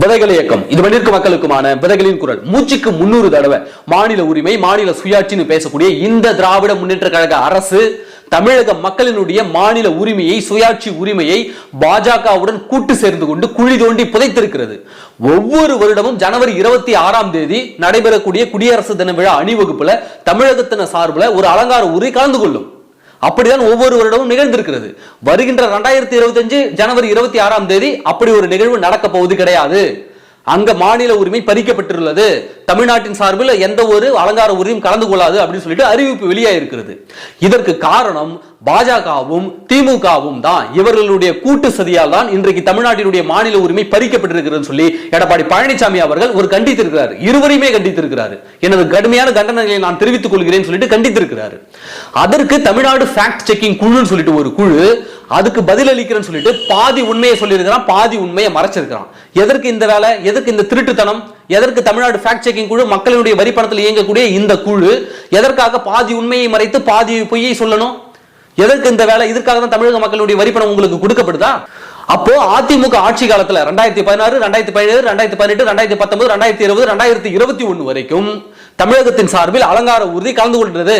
விதைகள் இயக்கம். இது மண்ணிற்கு மக்களுக்குமான விதைகளின் குரல். மூச்சுக்கு முன்னூறு தடவை மாநில உரிமை மாநில சுயாட்சின்னு பேசக்கூடிய இந்த திராவிட முன்னேற்ற கழக அரசு தமிழக மக்களினுடைய மாநில உரிமையை சுயாட்சி உரிமையை பாஜகவுடன் கூட்டு சேர்ந்து கொண்டு குழி தோண்டி புதைத்திருக்கிறது. ஒவ்வொரு வருடமும் ஜனவரி இருபத்தி ஆறாம் தேதி நடைபெறக்கூடிய குடியரசு தின விழா அணிவகுப்புல தமிழகத்தின சார்பில் ஒரு அலங்கார உரை கலந்து கொள்ளும். அப்படிதான் ஒவ்வொரு வருடமும் நிகழ்ந்திருக்கிறது. வருகின்ற ரெண்டாயிரத்தி இருபத்தஞ்சு ஜனவரி இருபத்தி ஆறாம் தேதி அப்படி ஒரு நிகழ்வு நடக்க போவது கிடையாது. அங்க மாநில உரிமை பறிக்கப்பட்டுள்ளது. தமிழ்நாட்டின் சார்பில் எந்த ஒரு அலங்கார உரிமையும் கலந்து கொள்ளாது அப்படின்னு சொல்லிட்டு அறிவிப்பு வெளியாயிருக்கிறது. இதற்கு காரணம் பாஜகவும் திமுகவும் தான். இவர்களுடைய கூட்டு சதியால் தான் இன்றைக்கு தமிழ்நாட்டினுடைய மாநில உரிமை பறிக்கப்பட்டிருக்கிறது சொல்லி எடப்பாடி பழனிசாமி அவர்கள் ஒரு கண்டித்திருக்கிறார். இருவரையுமே கண்டித்திருக்கிறார். எனது கடுமையான கண்டனங்களை நான் தெரிவித்துக் கொள்கிறேன் சொல்லிட்டு கண்டித்திருக்கிறார். அதற்கு தமிழ்நாடு ஃபேக்ட் செக்கிங் குழுன்னு சொல்லிட்டு ஒரு குழு அதுக்கு பதில் அளிக்கிறேன்னு சொல்லிட்டு பாதி உண்மையை சொல்லியிருக்கிறான் பாதி உண்மையை மறைச்சிருக்கிறான். எதற்கு இந்த வேலை? எதற்கு இந்த திருட்டுத்தனம்? எதற்கு தமிழ்நாடு ஃபேக்ட் செக்கிங் குழு மக்களுடைய வரி பணத்தில் இயங்கக்கூடிய இந்த குழு? எதற்காக பாதி உண்மையை மறைத்து பாதி பொய்யை சொல்லணும்? எதற்கு இந்த வேலை? இதற்காக தான் தமிழக மக்களுடைய வரி பணம் உங்களுக்கு கொடுக்கப்படுதா? அப்போ அதிமுக ஆட்சி காலத்துல ரெண்டாயிரத்தி பதினாறு ரெண்டாயிரத்தி பதினேழு ரெண்டாயிரத்தி பதினெட்டு ரெண்டாயிரத்தி பத்தொன்பது ரெண்டாயிரத்தி இருபது ரெண்டாயிரத்தி இருபத்தி ஒன்னு வரைக்கும் தமிழகத்தின் சார்பில் அலங்கார ஊர்தி கலந்து கொண்டது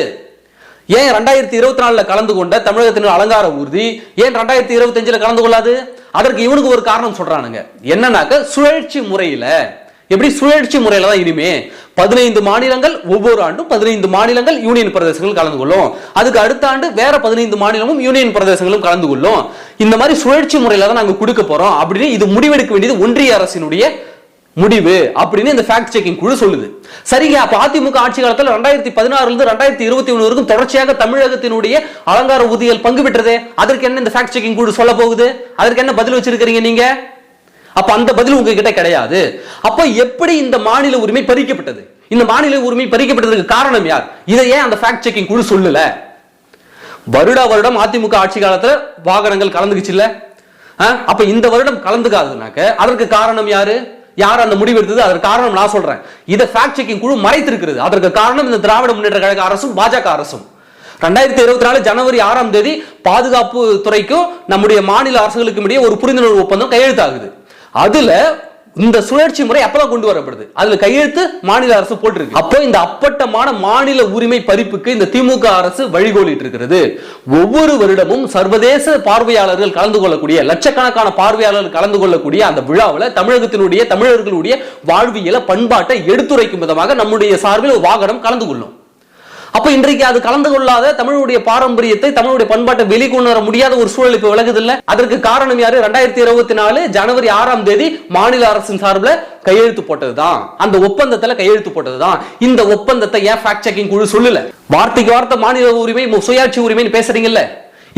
ஏன் ரெண்டாயிரத்தி இருபத்தி நாலுல கலந்து கொண்ட தமிழகத்தின் அலங்கார ஊர்தி ஏன் ரெண்டாயிரத்தி இருபத்தி அஞ்சுல கலந்து கொள்ளாது அதற்கு இவனுக்கு ஒரு காரணம் சொல்றானுங்க. என்னன்னாக்க சுழற்சி முறையில எப்படி சுழற்சி முறையில தான் இனிமே பதினைந்து மாநிலங்கள் ஒவ்வொரு ஆண்டும் பதினைந்து மாநிலங்கள் யூனியன் பிரதேசங்கள் கலந்து கொள்ளும் அதுக்கு அடுத்த ஆண்டு வேற பதினைந்து மாநிலமும் யூனியன் பிரதேசங்களும் கலந்து கொள்ளும் இந்த மாதிரி சுழற்சி முறையில தான் நாங்க கொடுக்க போறோம். அப்படின்னு இது முடிவெடுக்க வேண்டியது ஒன்றிய அரசினுடைய முடிவு அப்படின்னு இந்த ஃபேக்ட் செக்கிங் குழு சொல்லுது. சரிங்க அப்ப அதிமுக ஆட்சி காலத்தில் ரெண்டாயிரத்தி பதினாறுல இருந்து ரெண்டாயிரத்தி இருபத்தி ஒன்று வரைக்கும் தொடர்ச்சியாக தமிழகத்தினுடைய அலங்கார ஊதியல் பங்கு பெற்றது. அதற்கு என்ன இந்த ஃபேக்ட் செக்கிங் குழு சொல்ல போகுது? அதற்கு என்ன பதில் வச்சிருக்கீங்க நீங்க? அப்ப அந்த பதில் உங்ககிட்ட கிடையாது. அப்ப எப்படி இந்த மாநில உரிமை பறிக்கப்பட்டது? இந்த மாநில உரிமை பறிக்கப்பட்டதுக்கு காரணம் யார்? இதை ஏன் அந்த ஃபேக்ட் செக்கிங் குழு சொல்லல? வருடா வருடம் அதிமுக ஆட்சி காலத்துல வாகனங்கள் கலந்துக்குச்சு இல்ல? அப்ப இந்த வருடம் கலந்துக்காதுனாக்க அதற்கு காரணம் யாரு? யார் அந்த முடிவு எடுத்தது? அதற்கு காரணம் நான் சொல்றேன். இதை ஃபேக்ட் செக்கிங் குழு மறைத்திருக்கிறது. அதற்கு காரணம் இந்த திராவிட முன்னேற்ற கழக அரசும் பாஜக அரசும். ரெண்டாயிரத்தி இருபத்தி நாலு ஜனவரி ஆறாம் தேதி பாதுகாப்பு துறைக்கும் நம்முடைய மாநில அரசுகளுக்கும் இடையே ஒரு புரிந்துணர்வு ஒப்பந்தம் கையெழுத்தாகுது. அதுல இந்த சுழற்சி முறை அப்பதான் கொண்டு வரப்படுது. அதுல கையெழுத்து மாநில அரசு போட்டிருக்கு. அப்போ இந்த அப்பட்டமான மாநில உரிமை பறிப்புக்கு இந்த திமுக அரசு வழிகோலிட்டு இருக்கிறது. ஒவ்வொரு வருடமும் சர்வதேச பார்வையாளர்கள் கலந்து கொள்ளக்கூடிய லட்சக்கணக்கான பார்வையாளர்கள் கலந்து கொள்ளக்கூடிய அந்த விழாவில் தமிழகத்தினுடைய தமிழர்களுடைய வாழ்வியல பண்பாட்டை எடுத்துரைக்கும் விதமாக நம்முடைய சார்பில் ஒரு வாகனம் கலந்து கொள்ளும். அப்ப இன்றைக்கு அது கலந்து கொள்ளாத தமிழுடைய பாரம்பரியத்தை தமிழுடைய பண்பாட்டை வெளிக்கொண்டு வர முடியாத ஒரு சூழல் இப்ப விலகுது இல்ல அதற்கு காரணம் யாரு? ரெண்டாயிரத்தி இருபத்தி நாலு ஜனவரி ஆறாம் தேதி மாநில அரசின் சார்பில் கையெழுத்து போட்டதுதான். அந்த ஒப்பந்தத்துல கையெழுத்து போட்டதுதான். இந்த ஒப்பந்தத்தை ஏன் ஃபேக்ட் செக்கிங் குழு சொல்லல? வார்த்தைக்கு வார்த்தை மாநில உரிமை சுயாட்சி உரிமைன்னு பேசுறீங்கல்ல?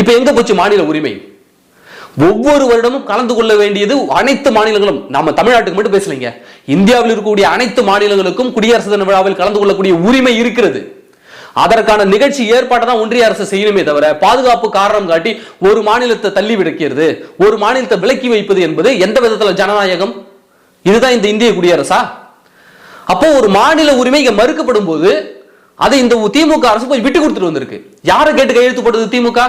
இப்ப எங்க போச்சு மாநில உரிமை? ஒவ்வொரு வருடமும் கலந்து கொள்ள வேண்டியது அனைத்து மாநிலங்களும். நம்ம தமிழ்நாட்டுக்கு மட்டும் பேசலைங்க. இந்தியாவில் இருக்கக்கூடிய அனைத்து மாநிலங்களுக்கும் குடியரசு தின விழாவில் கலந்து கொள்ளக்கூடிய உரிமை இருக்கிறது. அதற்கான நிகழ்ச்சி ஏற்பாட்டை தான் ஒன்றிய அரசு செய்யணுமே தவிர பாதுகாப்பு காரணம் காட்டி ஒரு மாநிலத்தை தள்ளி விடுக்கிறது ஒரு மாநிலத்தை விலக்கி வைப்பது என்பது எந்த விதத்துல ஜனநாயகம்? இதுதான் இந்த இந்திய குடியரசா? அப்போ ஒரு மாநில உரிமை இங்க மறுக்கப்படும் போது அதை இந்த திமுக அரசு போய் விட்டு கொடுத்துட்டு வந்திருக்கு. யாரை கேட்டு கையெழுத்து போட்டது திமுக?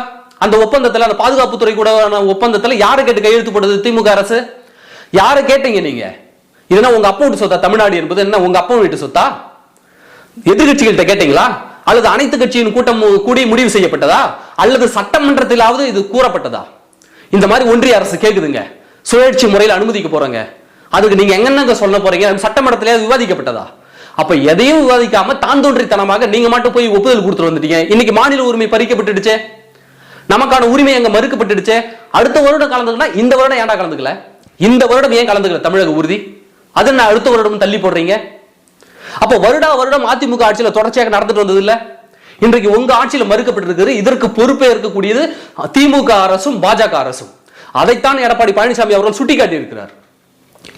அந்த ஒப்பந்தத்தில் அந்த பாதுகாப்புத்துறை கூட ஒப்பந்தத்தில் யாரை கேட்டு கையெழுத்து போட்டது திமுக அரசு? யாரை கேட்டீங்க நீங்க? இதுனா உங்க அப்பா வீட்டு சொத்தா? தமிழ்நாடு என்பது என்ன உங்க அப்பா வீட்டு சொத்தா? எதிர்கட்சிகள்கிட்ட கேட்டீங்களா? அல்லது அனைத்து கட்சியின் கூட்டம் கூடி முடிவு செய்யப்பட்டதா? அல்லது சட்டமன்றத்திலாவது இது கூறப்பட்டதா? இந்த மாதிரி ஒன்றிய அரசு கேட்குதுங்க சுழற்சி முறையில் அனுமதிக்க போறாங்க. அதுக்கு நீங்க எங்கென்னங்க சொல்ல போறீங்க? சட்டமன்றத்திலே விவாதிக்கப்பட்டதா? அப்ப எதையும் விவாதிக்காம தான் தோன்றித்தனமாக நீங்க மட்டும் போய் ஒப்புதல் கொடுத்துட்டு வந்துட்டீங்க. இன்னைக்கு மாநில உரிமை பறிக்கப்பட்டுடுச்சே. நமக்கான உரிமை அங்க மறுக்கப்பட்டுடுச்சே. அடுத்த வருடம் கலந்துக்கலாம் இந்த வருடம் ஏன்டா கலந்துக்கல? இந்த வருடம் ஏன் கலந்துக்கல? தமிழக உறுதி. அது நான் அடுத்த வருடம் தள்ளி போடுறீங்க? அப்போ வருடா வருடம் அதிமுக ஆட்சியில் தொடர்ச்சியாக நடந்துட்டு வந்தது இல்ல? இன்றைக்கு உங்க ஆட்சியில் மறுக்கப்பட்டிருக்கிறது இதற்கு பொறுப்பே இருக்கக்கூடியது திமுக அரசும் பாஜக அரசும். அதைத்தான் எடப்பாடி பழனிசாமி அவர்கள் சுட்டிக்காட்டி இருக்கிறார்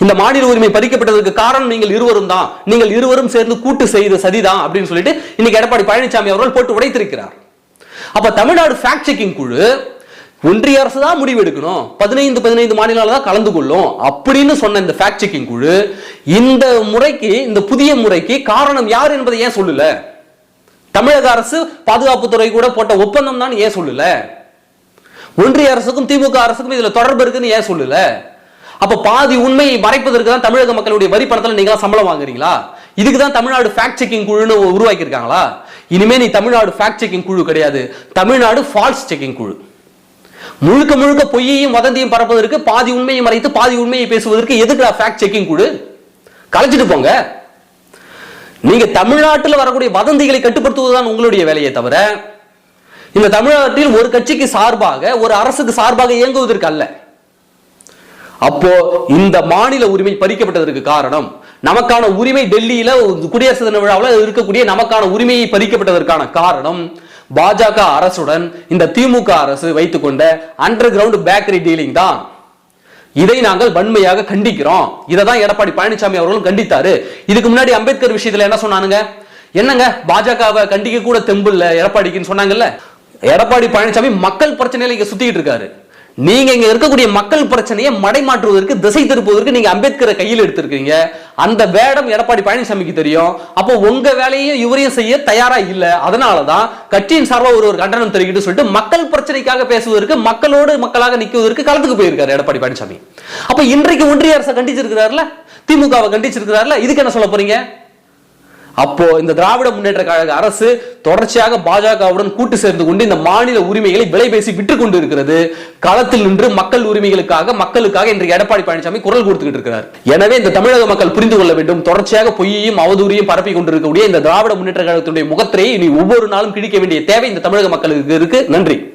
இந்த மாநில உரிமை பறிக்கப்பட்டதற்கு காரணம் நீங்கள் இருவரும் தான். நீங்கள் இருவரும் சேர்ந்து கூட்டு செய்த சதிதான் அப்படின்னு சொல்லிட்டு இன்னைக்கு எடப்பாடி பழனிசாமி அவர்கள் போட்டு உடைத்திருக்கிறார். அப்ப தமிழ்நாடு ஃபேக்ட் செக்கிங் குழு ஒன்றிய அரசு தான் முடிவு எடுக்கணும் பதினைந்து பதினைந்து மாநிலங்கள் தான் கலந்து கொள்ளும். அப்படின்னு சொன்ன இந்த ஃபேக்ட் செக்கிங் குழு இந்த முறைக்கு இந்த புதிய முறைக்கு காரணம் யார் என்பதை ஏன் சொல்லல? தமிழக அரசு பாதுகாப்புத்துறை கூட போட்ட ஒப்பந்தம் தான் ஏன் சொல்லல? ஒன்றிய அரசுக்கும் திமுக அரசுக்கும் இதுல தொடர்பு இருக்குன்னு ஏன் சொல்லல? அப்ப பாதி உண்மையை மறைப்பதற்கு தான் தமிழக மக்களுடைய வரி பணத்தில் நீங்க சம்பளம் வாங்குறீங்களா? இதுக்கு தான் தமிழ்நாடு ஃபேக்ட் செக்கிங் குழுன்னு உருவாக்கியிருக்காங்களா? இனிமே நீ தமிழ்நாடு ஃபேக்ட் செக்கிங் குழு கிடையாது. தமிழ்நாடு ஃபால்ஸ் செக்கிங் குழு. முழுக்க முழுக்க பொய்யையும் வதந்தியும் பரப்பதற்கு பாதி உண்மையை மறைத்து பாதி உண்மையை பேசுவதற்கு எதுக்கு ஃபேக்ட் செக்கிங் குழு கலைச்சிட்டு போங்க. நீங்க தமிழ்நாட்டில் வரக்கூடிய வதந்திகளை கட்டுப்படுத்துவதுதான் உங்களுடைய வேலையை தவிர இந்த தமிழ்நாட்டில் ஒரு கட்சிக்கு சார்பாக ஒரு அரசுக்கு சார்பாக இயங்குவதற்கு அல்ல. அப்போ இந்த மாநில உரிமை பறிக்கப்பட்டதற்கு காரணம் நமக்கான உரிமை டெல்லியில குடியரசு தின விழாவில் இருக்கக்கூடிய நமக்கான உரிமையை பறிக்கப்பட்டதற்கான காரணம் பாஜக அரசுடன் இந்த திமுக அரசு வைத்துக்கொண்ட அண்டர் கிரவுண்ட் பேக்கரி டீலிங் தான். இதை நாங்கள் வன்மையாக கண்டிக்கிறோம். இதை தான் எடப்பாடி பழனிசாமி அவர்களும் கண்டித்தாரு. இதுக்கு முன்னாடி அம்பேத்கர் விஷயத்துல என்ன சொன்னானுங்க? என்னங்க பாஜகவை கண்டிக்க கூட தெம்பு இல்ல எடப்பாடிக்குன்னு சொன்னாங்கல்ல? எடப்பாடி பழனிசாமி மக்கள் பிரச்சனையில இங்க சுத்திட்டு இருக்காரு. நீங்க இங்க இருக்கக்கூடிய மக்கள் பிரச்சனையை மடைமாற்றுவதற்கு திசை திருப்புவதற்கு நீங்க அம்பேத்கரை கையில் எடுத்திருக்கீங்க அந்த வேடம் எடப்பாடி பழனிசாமிக்கு தெரியும். அப்போ உங்க வேலையையும் இவரையும் செய்ய தயாரா இல்ல. அதனாலதான் கட்சியின் சார்பாக ஒரு ஒரு கண்டனம் தெரிவிக்கிட்டு சொல்லிட்டு மக்கள் பிரச்சனைக்காக பேசுவதற்கு மக்களோடு மக்களாக நிற்குவதற்கு களத்துக்கு போயிருக்காரு எடப்பாடி பழனிசாமி. அப்ப இன்றைக்கு ஒன்றிய அரசை கண்டிச்சிருக்கிறாருல? திமுகவை கண்டிச்சிருக்கிறாருல? இதுக்கு என்ன சொல்ல போறீங்க? அப்போ இந்த திராவிட முன்னேற்ற கழக அரசு தொடர்ச்சியாக பாஜகவுடன் கூட்டு சேர்ந்து கொண்டு இந்த மாநில உரிமைகளை விலை பேசி விட்டுக் கொண்டு இருக்கிறது களத்தில் நின்று மக்கள் உரிமைகளுக்காக மக்களுக்காக இன்றைக்கு எடப்பாடி பழனிசாமி குரல் கொடுத்துக்கிட்டு இருக்கிறார். எனவே இந்த தமிழக மக்கள் புரிந்து கொள்ள வேண்டும். தொடர்ச்சியாக பொய்யையும் அவதூறையும் பரப்பி கொண்டிருக்கக்கூடிய இந்த திராவிட முன்னேற்ற கழகத்துடைய முகத்திரையை இனி ஒவ்வொரு நாளும் கிழிக்க வேண்டிய தேவை இந்த தமிழக மக்களுக்கு இருக்கு. நன்றி.